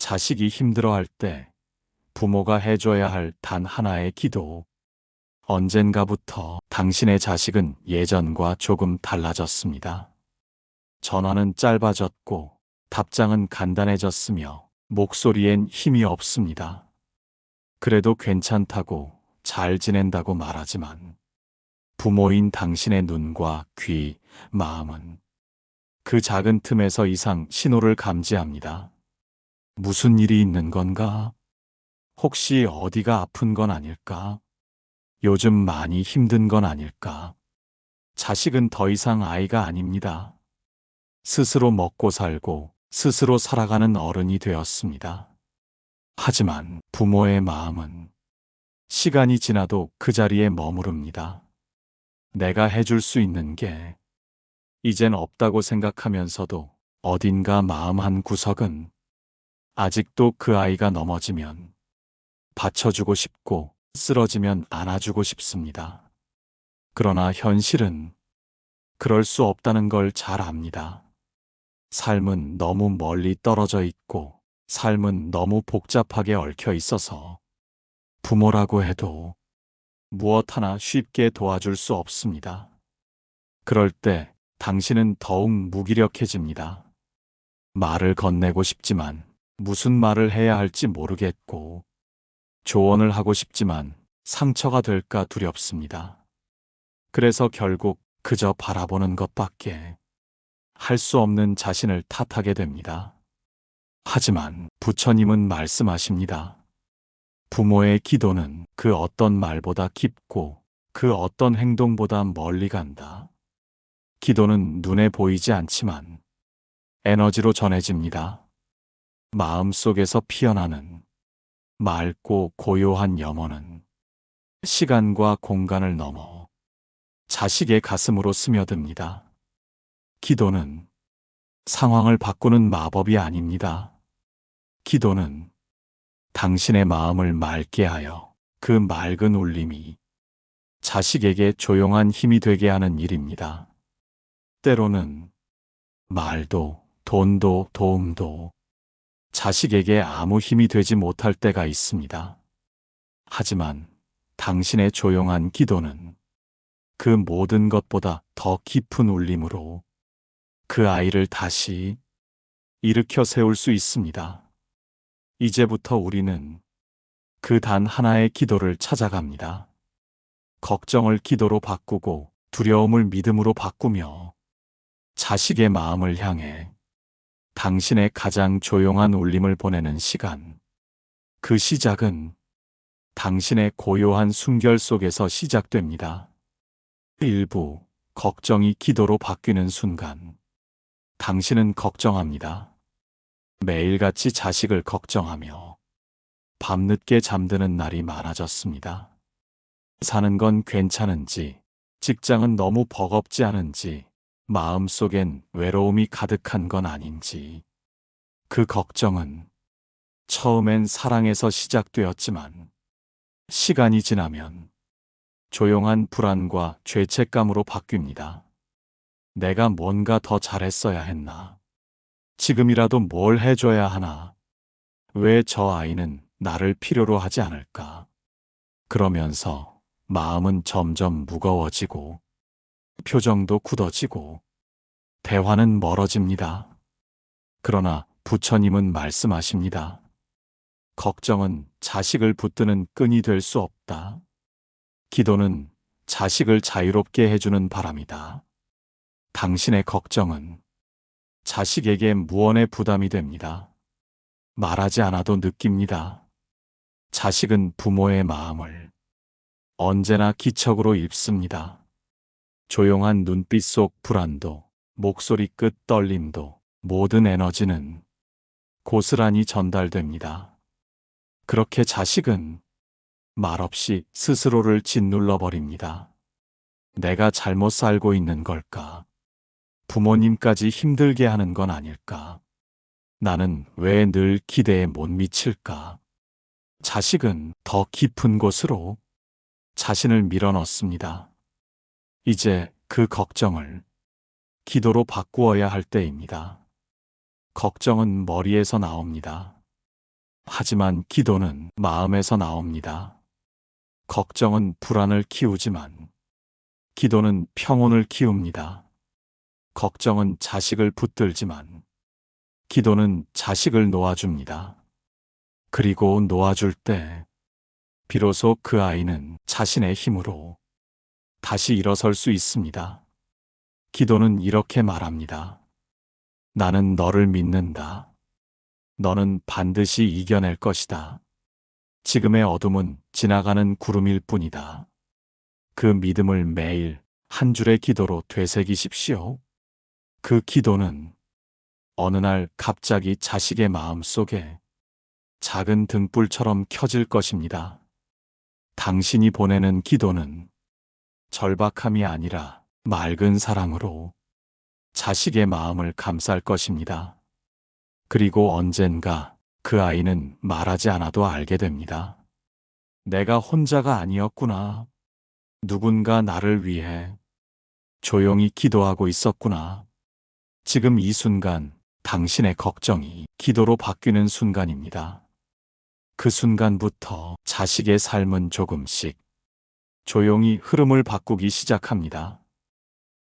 자식이 힘들어할 때 부모가 해줘야 할 단 하나의 기도. 언젠가부터 당신의 자식은 예전과 조금 달라졌습니다. 전화는 짧아졌고 답장은 간단해졌으며 목소리엔 힘이 없습니다. 그래도 괜찮다고 잘 지낸다고 말하지만 부모인 당신의 눈과 귀, 마음은 그 작은 틈에서 이상 신호를 감지합니다. 무슨 일이 있는 건가? 혹시 어디가 아픈 건 아닐까? 요즘 많이 힘든 건 아닐까? 자식은 더 이상 아이가 아닙니다. 스스로 먹고 살고 스스로 살아가는 어른이 되었습니다. 하지만 부모의 마음은 시간이 지나도 그 자리에 머무릅니다. 내가 해줄 수 있는 게 이젠 없다고 생각하면서도 어딘가 마음 한 구석은 아직도 그 아이가 넘어지면 받쳐주고 싶고 쓰러지면 안아주고 싶습니다. 그러나 현실은 그럴 수 없다는 걸 잘 압니다. 삶은 너무 멀리 떨어져 있고 삶은 너무 복잡하게 얽혀 있어서 부모라고 해도 무엇 하나 쉽게 도와줄 수 없습니다. 그럴 때 당신은 더욱 무기력해집니다. 말을 건네고 싶지만 무슨 말을 해야 할지 모르겠고 조언을 하고 싶지만 상처가 될까 두렵습니다. 그래서 결국 그저 바라보는 것밖에 할 수 없는 자신을 탓하게 됩니다. 하지만 부처님은 말씀하십니다. 부모의 기도는 그 어떤 말보다 깊고 그 어떤 행동보다 멀리 간다. 기도는 눈에 보이지 않지만 에너지로 전해집니다. 마음 속에서 피어나는 맑고 고요한 염원은 시간과 공간을 넘어 자식의 가슴으로 스며듭니다. 기도는 상황을 바꾸는 마법이 아닙니다. 기도는 당신의 마음을 맑게 하여 그 맑은 울림이 자식에게 조용한 힘이 되게 하는 일입니다. 때로는 말도, 돈도, 도움도 자식에게 아무 힘이 되지 못할 때가 있습니다. 하지만 당신의 조용한 기도는 그 모든 것보다 더 깊은 울림으로 그 아이를 다시 일으켜 세울 수 있습니다. 이제부터 우리는 그 단 하나의 기도를 찾아갑니다. 걱정을 기도로 바꾸고 두려움을 믿음으로 바꾸며 자식의 마음을 향해 당신의 가장 조용한 울림을 보내는 시간. 그 시작은 당신의 고요한 숨결 속에서 시작됩니다. 일부 걱정이 기도로 바뀌는 순간. 당신은 걱정합니다. 매일같이 자식을 걱정하며 밤늦게 잠드는 날이 많아졌습니다. 사는 건 괜찮은지, 직장은 너무 버겁지 않은지, 마음속엔 외로움이 가득한 건 아닌지. 그 걱정은 처음엔 사랑에서 시작되었지만 시간이 지나면 조용한 불안과 죄책감으로 바뀝니다. 내가 뭔가 더 잘했어야 했나? 지금이라도 뭘 해줘야 하나? 왜 저 아이는 나를 필요로 하지 않을까? 그러면서 마음은 점점 무거워지고 표정도 굳어지고 대화는 멀어집니다. 그러나 부처님은 말씀하십니다. 걱정은 자식을 붙드는 끈이 될 수 없다. 기도는 자식을 자유롭게 해주는 바람이다. 당신의 걱정은 자식에게 무언의 부담이 됩니다. 말하지 않아도 느낍니다. 자식은 부모의 마음을 언제나 기척으로 읽습니다. 조용한 눈빛 속 불안도, 목소리 끝 떨림도, 모든 에너지는 고스란히 전달됩니다. 그렇게 자식은 말없이 스스로를 짓눌러 버립니다. 내가 잘못 살고 있는 걸까? 부모님까지 힘들게 하는 건 아닐까? 나는 왜 늘 기대에 못 미칠까? 자식은 더 깊은 곳으로 자신을 밀어넣습니다. 이제 그 걱정을 기도로 바꾸어야 할 때입니다. 걱정은 머리에서 나옵니다. 하지만 기도는 마음에서 나옵니다. 걱정은 불안을 키우지만 기도는 평온을 키웁니다. 걱정은 자식을 붙들지만 기도는 자식을 놓아줍니다. 그리고 놓아줄 때 비로소 그 아이는 자신의 힘으로 다시 일어설 수 있습니다. 기도는 이렇게 말합니다. 나는 너를 믿는다. 너는 반드시 이겨낼 것이다. 지금의 어둠은 지나가는 구름일 뿐이다. 그 믿음을 매일 한 줄의 기도로 되새기십시오. 그 기도는 어느 날 갑자기 자식의 마음 속에 작은 등불처럼 켜질 것입니다. 당신이 보내는 기도는 절박함이 아니라 맑은 사랑으로 자식의 마음을 감쌀 것입니다. 그리고 언젠가 그 아이는 말하지 않아도 알게 됩니다. 내가 혼자가 아니었구나. 누군가 나를 위해 조용히 기도하고 있었구나. 지금 이 순간 당신의 걱정이 기도로 바뀌는 순간입니다. 그 순간부터 자식의 삶은 조금씩 조용히 흐름을 바꾸기 시작합니다.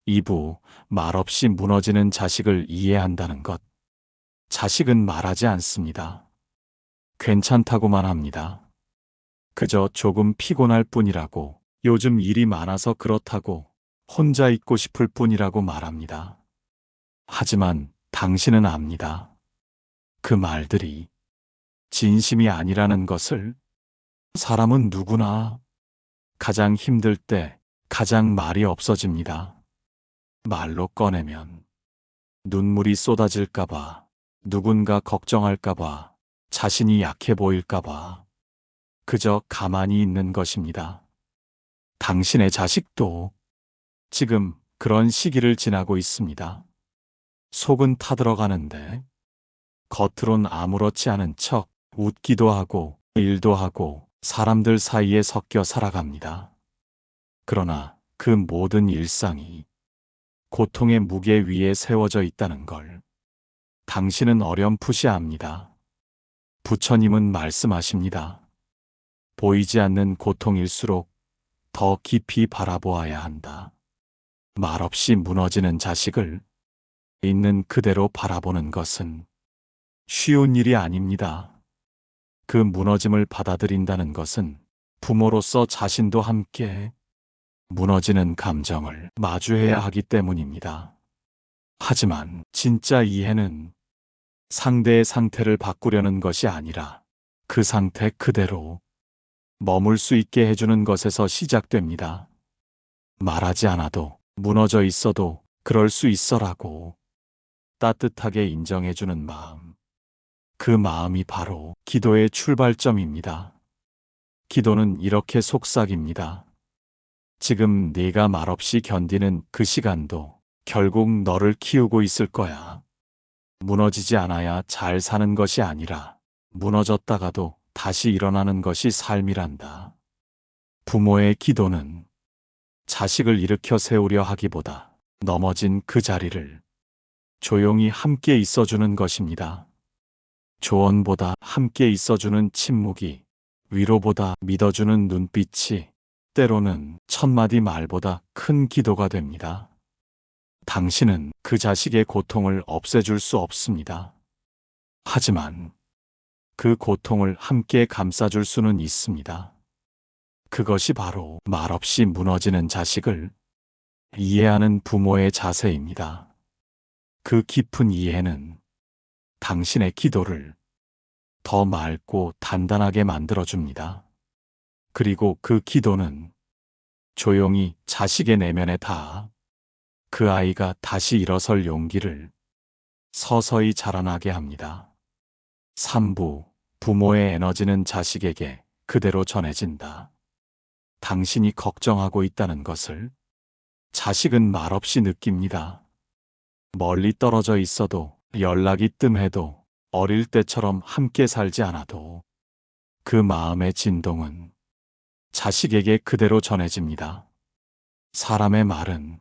2부 말없이 무너지는 자식을 이해한다는 것. 자식은 말하지 않습니다. 괜찮다고만 합니다. 그저 조금 피곤할 뿐이라고, 요즘 일이 많아서 그렇다고, 혼자 있고 싶을 뿐이라고 말합니다. 하지만 당신은 압니다. 그 말들이 진심이 아니라는 것을 사람은 누구나 가장 힘들 때 가장 말이 없어집니다. 말로 꺼내면 눈물이 쏟아질까봐, 누군가 걱정할까봐, 자신이 약해 보일까봐, 그저 가만히 있는 것입니다. 당신의 자식도 지금 그런 시기를 지나고 있습니다. 속은 타들어가는데, 겉으론 아무렇지 않은 척 웃기도 하고, 일도 하고, 사람들 사이에 섞여 살아갑니다. 그러나 그 모든 일상이 고통의 무게 위에 세워져 있다는 걸 당신은 어렴풋이 압니다. 부처님은 말씀하십니다. 보이지 않는 고통일수록 더 깊이 바라보아야 한다. 말없이 무너지는 자식을 있는 그대로 바라보는 것은 쉬운 일이 아닙니다. 그 무너짐을 받아들인다는 것은 부모로서 자신도 함께 무너지는 감정을 마주해야 하기 때문입니다. 하지만 진짜 이해는 상대의 상태를 바꾸려는 것이 아니라 그 상태 그대로 머물 수 있게 해주는 것에서 시작됩니다. 말하지 않아도 무너져 있어도 그럴 수 있어라고 따뜻하게 인정해주는 마음. 그 마음이 바로 기도의 출발점입니다. 기도는 이렇게 속삭입니다. 지금 네가 말없이 견디는 그 시간도 결국 너를 키우고 있을 거야. 무너지지 않아야 잘 사는 것이 아니라 무너졌다가도 다시 일어나는 것이 삶이란다. 부모의 기도는 자식을 일으켜 세우려 하기보다 넘어진 그 자리를 조용히 함께 있어주는 것입니다. 조언보다 함께 있어주는 침묵이 위로보다 믿어주는 눈빛이 때로는 첫마디 말보다 큰 기도가 됩니다. 당신은 그 자식의 고통을 없애줄 수 없습니다. 하지만 그 고통을 함께 감싸줄 수는 있습니다. 그것이 바로 말없이 무너지는 자식을 이해하는 부모의 자세입니다. 그 깊은 이해는 당신의 기도를 더 맑고 단단하게 만들어줍니다. 그리고 그 기도는 조용히 자식의 내면에 닿아 그 아이가 다시 일어설 용기를 서서히 자라나게 합니다. 3부 부모의 에너지는 자식에게 그대로 전해진다. 당신이 걱정하고 있다는 것을 자식은 말없이 느낍니다. 멀리 떨어져 있어도 연락이 뜸해도 어릴 때처럼 함께 살지 않아도 그 마음의 진동은 자식에게 그대로 전해집니다. 사람의 말은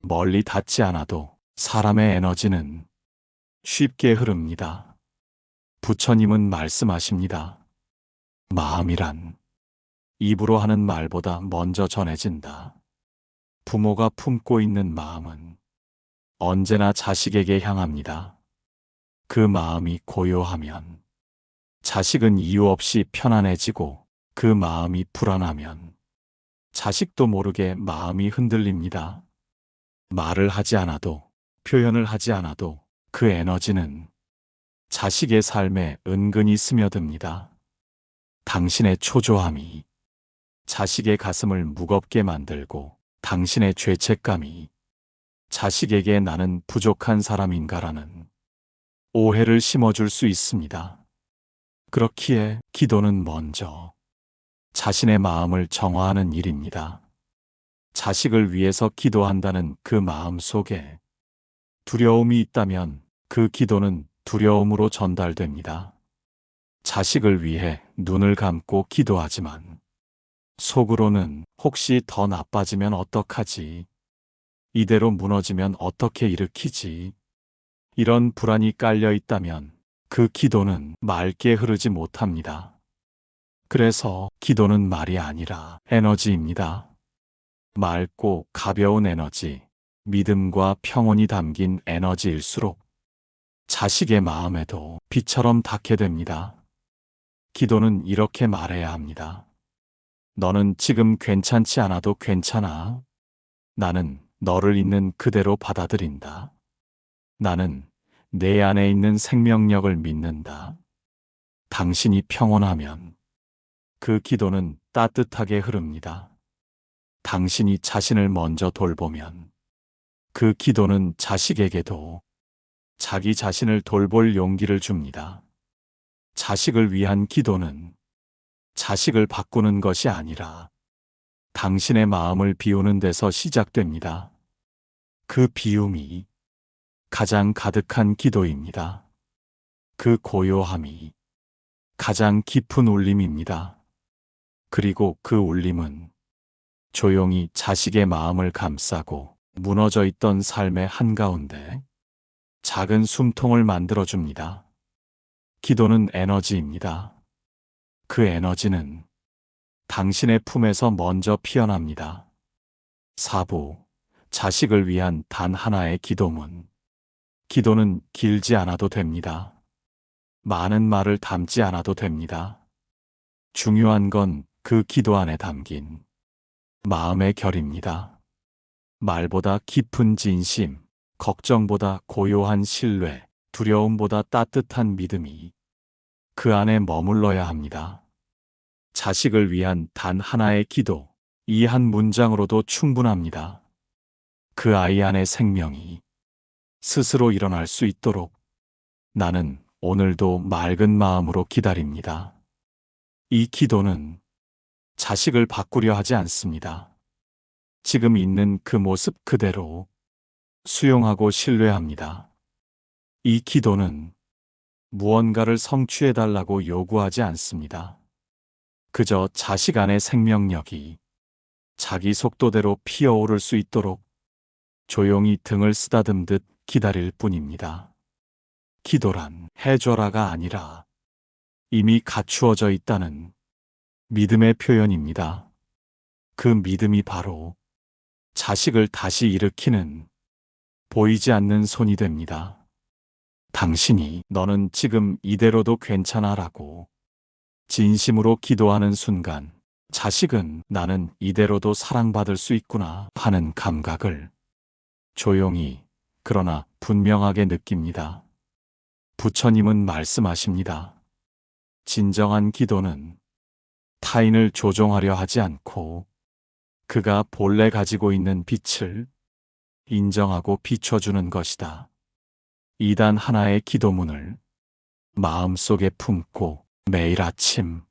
멀리 닿지 않아도 사람의 에너지는 쉽게 흐릅니다. 부처님은 말씀하십니다. 마음이란 입으로 하는 말보다 먼저 전해진다. 부모가 품고 있는 마음은 언제나 자식에게 향합니다. 그 마음이 고요하면 자식은 이유 없이 편안해지고 그 마음이 불안하면 자식도 모르게 마음이 흔들립니다. 말을 하지 않아도 표현을 하지 않아도 그 에너지는 자식의 삶에 은근히 스며듭니다. 당신의 초조함이 자식의 가슴을 무겁게 만들고 당신의 죄책감이 자식에게 나는 부족한 사람인가라는 오해를 심어줄 수 있습니다. 그렇기에 기도는 먼저 자신의 마음을 정화하는 일입니다. 자식을 위해서 기도한다는 그 마음 속에 두려움이 있다면 그 기도는 두려움으로 전달됩니다. 자식을 위해 눈을 감고 기도하지만 속으로는 혹시 더 나빠지면 어떡하지? 이대로 무너지면 어떻게 일으키지? 이런 불안이 깔려 있다면 그 기도는 맑게 흐르지 못합니다. 그래서 기도는 말이 아니라 에너지입니다. 맑고 가벼운 에너지, 믿음과 평온이 담긴 에너지일수록 자식의 마음에도 빛처럼 닿게 됩니다. 기도는 이렇게 말해야 합니다. 너는 지금 괜찮지 않아도 괜찮아. 나는 너를 있는 그대로 받아들인다. 나는 내 안에 있는 생명력을 믿는다. 당신이 평온하면 그 기도는 따뜻하게 흐릅니다. 당신이 자신을 먼저 돌보면 그 기도는 자식에게도 자기 자신을 돌볼 용기를 줍니다. 자식을 위한 기도는 자식을 바꾸는 것이 아니라 당신의 마음을 비우는 데서 시작됩니다. 그 비움이 가장 가득한 기도입니다. 그 고요함이 가장 깊은 울림입니다. 그리고 그 울림은 조용히 자식의 마음을 감싸고 무너져 있던 삶의 한가운데 작은 숨통을 만들어줍니다. 기도는 에너지입니다. 그 에너지는 당신의 품에서 먼저 피어납니다. 사부, 자식을 위한 단 하나의 기도문. 기도는 길지 않아도 됩니다. 많은 말을 담지 않아도 됩니다. 중요한 건 그 기도 안에 담긴 마음의 결입니다. 말보다 깊은 진심, 걱정보다 고요한 신뢰, 두려움보다 따뜻한 믿음이 그 안에 머물러야 합니다. 자식을 위한 단 하나의 기도, 이 한 문장으로도 충분합니다. 그 아이 안의 생명이 스스로 일어날 수 있도록 나는 오늘도 맑은 마음으로 기다립니다. 이 기도는 자식을 바꾸려 하지 않습니다. 지금 있는 그 모습 그대로 수용하고 신뢰합니다. 이 기도는 무언가를 성취해달라고 요구하지 않습니다. 그저 자식 안의 생명력이 자기 속도대로 피어오를 수 있도록 조용히 등을 쓰다듬듯 기다릴 뿐입니다. 기도란 해줘라가 아니라 이미 갖추어져 있다는 믿음의 표현입니다. 그 믿음이 바로 자식을 다시 일으키는 보이지 않는 손이 됩니다. 당신이 너는 지금 이대로도 괜찮아라고 진심으로 기도하는 순간 자식은 나는 이대로도 사랑받을 수 있구나 하는 감각을 조용히 그러나 분명하게 느낍니다. 부처님은 말씀하십니다. 진정한 기도는 타인을 조종하려 하지 않고 그가 본래 가지고 있는 빛을 인정하고 비춰주는 것이다. 이단 하나의 기도문을 마음속에 품고 매일 아침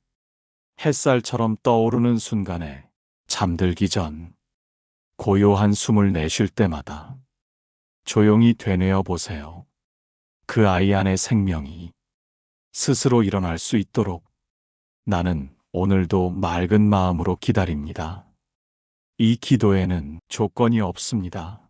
햇살처럼 떠오르는 순간에 잠들기 전 고요한 숨을 내쉴 때마다 조용히 되뇌어 보세요. 그 아이 안의 생명이 스스로 일어날 수 있도록 나는 오늘도 맑은 마음으로 기다립니다. 이 기도에는 조건이 없습니다.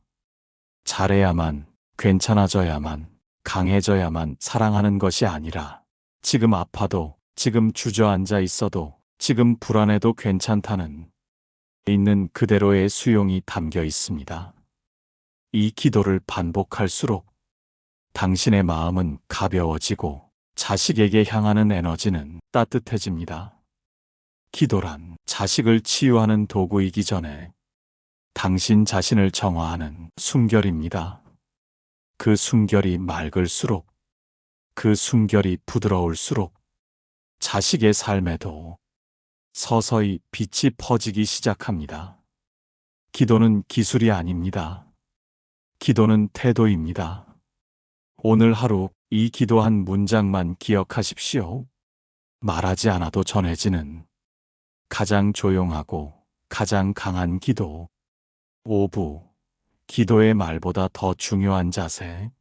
잘해야만, 괜찮아져야만, 강해져야만 사랑하는 것이 아니라 지금 아파도, 지금 주저앉아 있어도, 지금 불안해도 괜찮다는 있는 그대로의 수용이 담겨 있습니다. 이 기도를 반복할수록 당신의 마음은 가벼워지고 자식에게 향하는 에너지는 따뜻해집니다. 기도란 자식을 치유하는 도구이기 전에 당신 자신을 정화하는 숨결입니다. 그 숨결이 맑을수록 그 숨결이 부드러울수록 자식의 삶에도 서서히 빛이 퍼지기 시작합니다. 기도는 기술이 아닙니다. 기도는 태도입니다. 오늘 하루 이 기도한 문장만 기억하십시오. 말하지 않아도 전해지는 가장 조용하고 가장 강한 기도. 5부. 기도의 말보다 더 중요한 자세.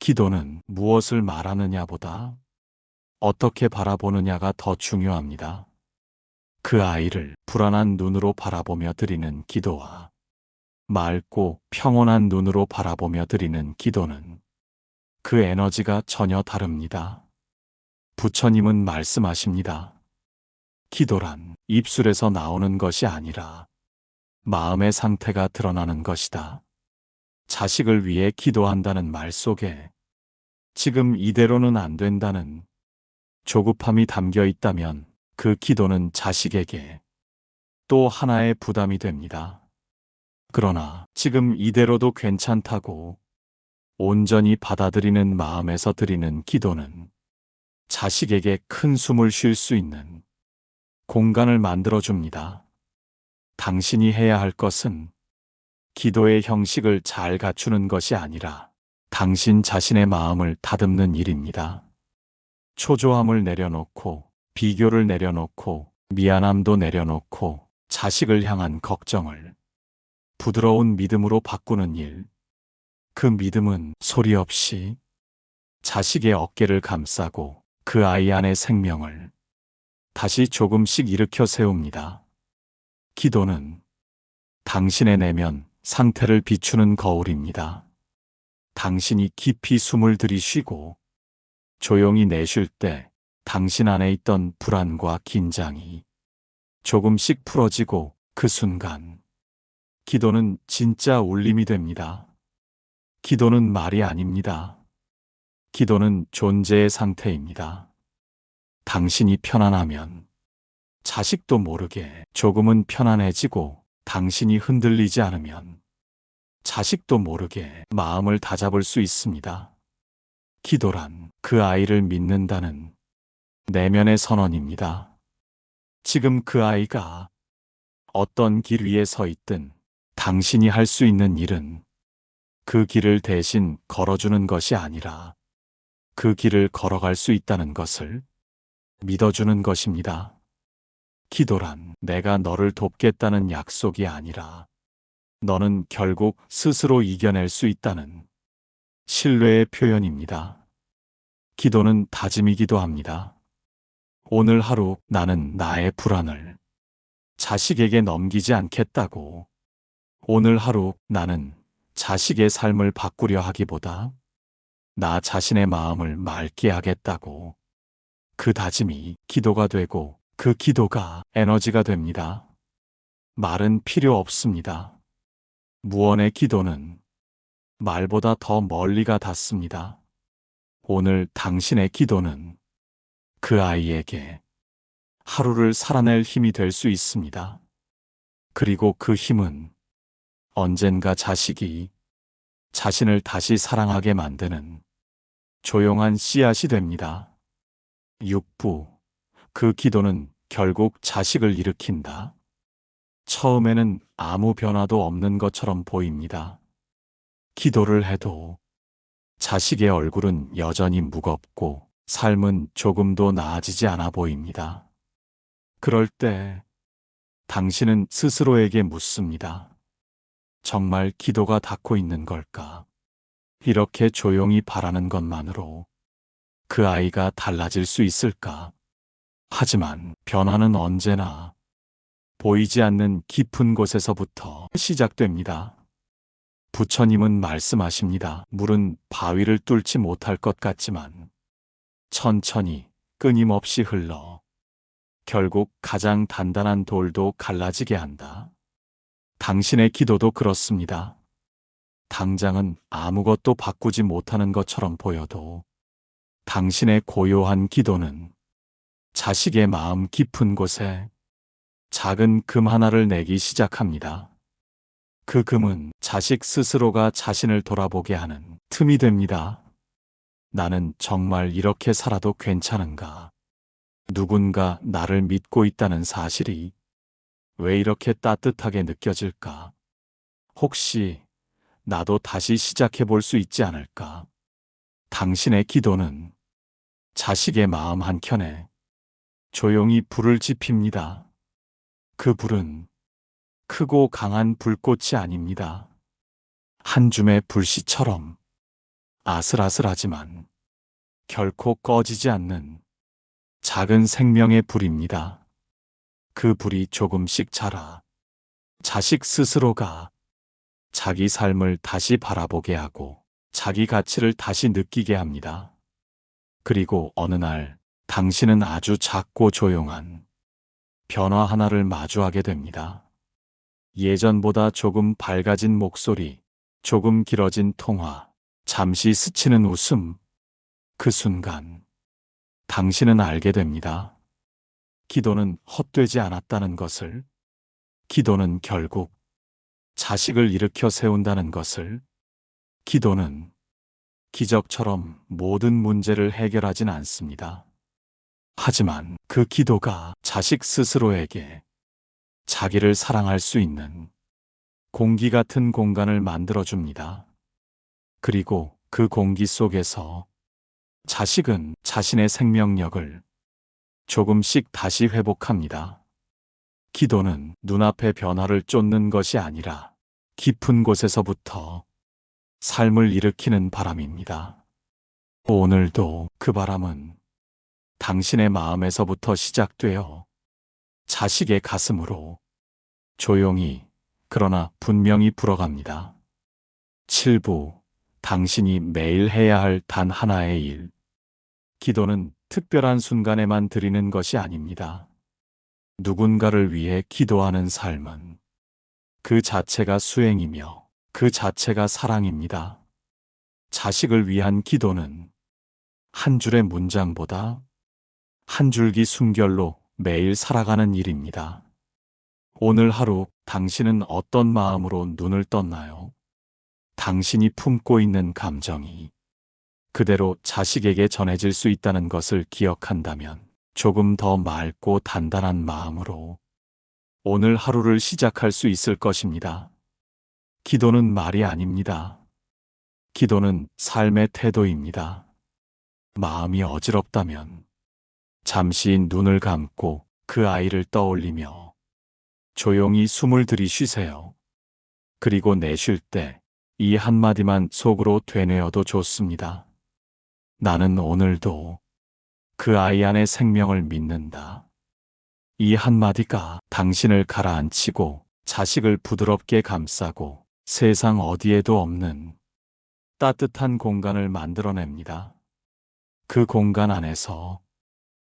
기도는 무엇을 말하느냐보다 어떻게 바라보느냐가 더 중요합니다. 그 아이를 불안한 눈으로 바라보며 드리는 기도와 맑고 평온한 눈으로 바라보며 드리는 기도는 그 에너지가 전혀 다릅니다. 부처님은 말씀하십니다. 기도란 입술에서 나오는 것이 아니라 마음의 상태가 드러나는 것이다. 자식을 위해 기도한다는 말 속에 지금 이대로는 안 된다는 조급함이 담겨 있다면 그 기도는 자식에게 또 하나의 부담이 됩니다. 그러나 지금 이대로도 괜찮다고 온전히 받아들이는 마음에서 드리는 기도는 자식에게 큰 숨을 쉴 수 있는 공간을 만들어 줍니다. 당신이 해야 할 것은 기도의 형식을 잘 갖추는 것이 아니라 당신 자신의 마음을 다듬는 일입니다. 초조함을 내려놓고 비교를 내려놓고 미안함도 내려놓고 자식을 향한 걱정을 부드러운 믿음으로 바꾸는 일. 그 믿음은 소리 없이 자식의 어깨를 감싸고 그 아이 안의 생명을 다시 조금씩 일으켜 세웁니다. 기도는 당신의 내면 상태를 비추는 거울입니다. 당신이 깊이 숨을 들이쉬고 조용히 내쉴 때 당신 안에 있던 불안과 긴장이 조금씩 풀어지고 그 순간 기도는 진짜 울림이 됩니다. 기도는 말이 아닙니다. 기도는 존재의 상태입니다. 당신이 편안하면 자식도 모르게 조금은 편안해지고 당신이 흔들리지 않으면 자식도 모르게 마음을 다잡을 수 있습니다. 기도란 그 아이를 믿는다는 내면의 선언입니다. 지금 그 아이가 어떤 길 위에 서 있든 당신이 할 수 있는 일은 그 길을 대신 걸어주는 것이 아니라 그 길을 걸어갈 수 있다는 것을 믿어주는 것입니다. 기도란 내가 너를 돕겠다는 약속이 아니라 너는 결국 스스로 이겨낼 수 있다는 신뢰의 표현입니다. 기도는 다짐이기도 합니다. 오늘 하루 나는 나의 불안을 자식에게 넘기지 않겠다고. 오늘 하루 나는 자식의 삶을 바꾸려 하기보다 나 자신의 마음을 맑게 하겠다고. 그 다짐이 기도가 되고 그 기도가 에너지가 됩니다. 말은 필요 없습니다. 무언의 기도는 말보다 더 멀리가 닿습니다. 오늘 당신의 기도는 그 아이에게 하루를 살아낼 힘이 될 수 있습니다. 그리고 그 힘은 언젠가 자식이 자신을 다시 사랑하게 만드는 조용한 씨앗이 됩니다. 6부. 그 기도는 결국 자식을 일으킨다. 처음에는 아무 변화도 없는 것처럼 보입니다. 기도를 해도 자식의 얼굴은 여전히 무겁고 삶은 조금도 나아지지 않아 보입니다. 그럴 때 당신은 스스로에게 묻습니다. 정말 기도가 닿고 있는 걸까? 이렇게 조용히 바라는 것만으로 그 아이가 달라질 수 있을까? 하지만 변화는 언제나 보이지 않는 깊은 곳에서부터 시작됩니다. 부처님은 말씀하십니다. 물은 바위를 뚫지 못할 것 같지만 천천히 끊임없이 흘러 결국 가장 단단한 돌도 갈라지게 한다. 당신의 기도도 그렇습니다. 당장은 아무것도 바꾸지 못하는 것처럼 보여도 당신의 고요한 기도는 자식의 마음 깊은 곳에 작은 금 하나를 내기 시작합니다. 그 금은 자식 스스로가 자신을 돌아보게 하는 틈이 됩니다. 나는 정말 이렇게 살아도 괜찮은가? 누군가 나를 믿고 있다는 사실이 왜 이렇게 따뜻하게 느껴질까? 혹시 나도 다시 시작해 볼 수 있지 않을까? 당신의 기도는 자식의 마음 한켠에 조용히 불을 지핍니다. 그 불은 크고 강한 불꽃이 아닙니다. 한 줌의 불씨처럼 아슬아슬하지만 결코 꺼지지 않는 작은 생명의 불입니다. 그 불이 조금씩 자라 자식 스스로가 자기 삶을 다시 바라보게 하고 자기 가치를 다시 느끼게 합니다. 그리고 어느 날 당신은 아주 작고 조용한 변화 하나를 마주하게 됩니다. 예전보다 조금 밝아진 목소리, 조금 길어진 통화, 잠시 스치는 웃음. 그 순간 당신은 알게 됩니다. 기도는 헛되지 않았다는 것을, 기도는 결국 자식을 일으켜 세운다는 것을, 기도는 기적처럼 모든 문제를 해결하진 않습니다. 하지만 그 기도가 자식 스스로에게 자기를 사랑할 수 있는 공기 같은 공간을 만들어줍니다. 그리고 그 공기 속에서 자식은 자신의 생명력을 조금씩 다시 회복합니다. 기도는 눈앞의 변화를 쫓는 것이 아니라 깊은 곳에서부터 삶을 일으키는 바람입니다. 오늘도 그 바람은 당신의 마음에서부터 시작되어 자식의 가슴으로 조용히 그러나 분명히 불어갑니다. 7부 당신이 매일 해야 할 단 하나의 일. 기도는 특별한 순간에만 드리는 것이 아닙니다. 누군가를 위해 기도하는 삶은 그 자체가 수행이며 그 자체가 사랑입니다. 자식을 위한 기도는 한 줄의 문장보다 한 줄기 숨결로 매일 살아가는 일입니다. 오늘 하루 당신은 어떤 마음으로 눈을 떴나요? 당신이 품고 있는 감정이 그대로 자식에게 전해질 수 있다는 것을 기억한다면 조금 더 맑고 단단한 마음으로 오늘 하루를 시작할 수 있을 것입니다. 기도는 말이 아닙니다. 기도는 삶의 태도입니다. 마음이 어지럽다면 잠시 눈을 감고 그 아이를 떠올리며 조용히 숨을 들이쉬세요. 그리고 내쉴 때 이 한마디만 속으로 되뇌어도 좋습니다. 나는 오늘도 그 아이 안의 생명을 믿는다. 이 한마디가 당신을 가라앉히고 자식을 부드럽게 감싸고 세상 어디에도 없는 따뜻한 공간을 만들어냅니다. 그 공간 안에서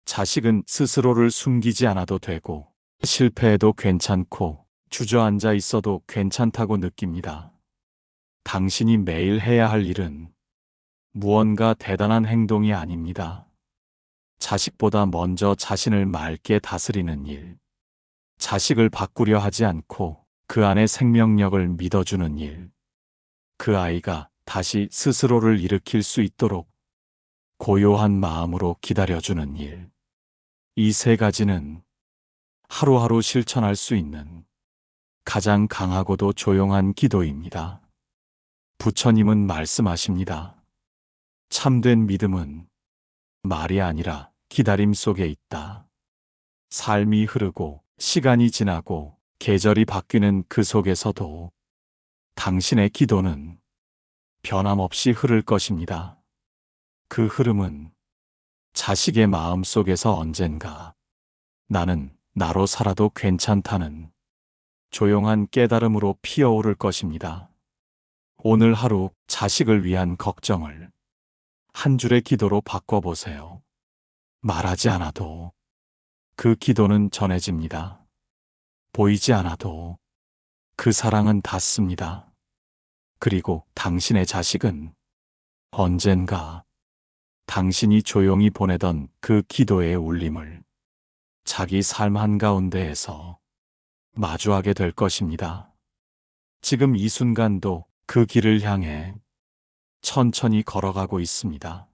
자식은 스스로를 숨기지 않아도 되고 실패해도 괜찮고 주저앉아 있어도 괜찮다고 느낍니다. 당신이 매일 해야 할 일은 무언가 대단한 행동이 아닙니다. 자식보다 먼저 자신을 맑게 다스리는 일. 자식을 바꾸려 하지 않고 그 안에 생명력을 믿어주는 일. 그 아이가 다시 스스로를 일으킬 수 있도록 고요한 마음으로 기다려주는 일. 이 세 가지는 하루하루 실천할 수 있는 가장 강하고도 조용한 기도입니다. 부처님은 말씀하십니다. 참된 믿음은 말이 아니라 기다림 속에 있다. 삶이 흐르고 시간이 지나고 계절이 바뀌는 그 속에서도 당신의 기도는 변함없이 흐를 것입니다. 그 흐름은 자식의 마음 속에서 언젠가 나는 나로 살아도 괜찮다는 조용한 깨달음으로 피어오를 것입니다. 오늘 하루 자식을 위한 걱정을 한 줄의 기도로 바꿔보세요. 말하지 않아도 그 기도는 전해집니다. 보이지 않아도 그 사랑은 닿습니다. 그리고 당신의 자식은 언젠가 당신이 조용히 보내던 그 기도의 울림을 자기 삶 한가운데에서 마주하게 될 것입니다. 지금 이 순간도 그 길을 향해 천천히 걸어가고 있습니다.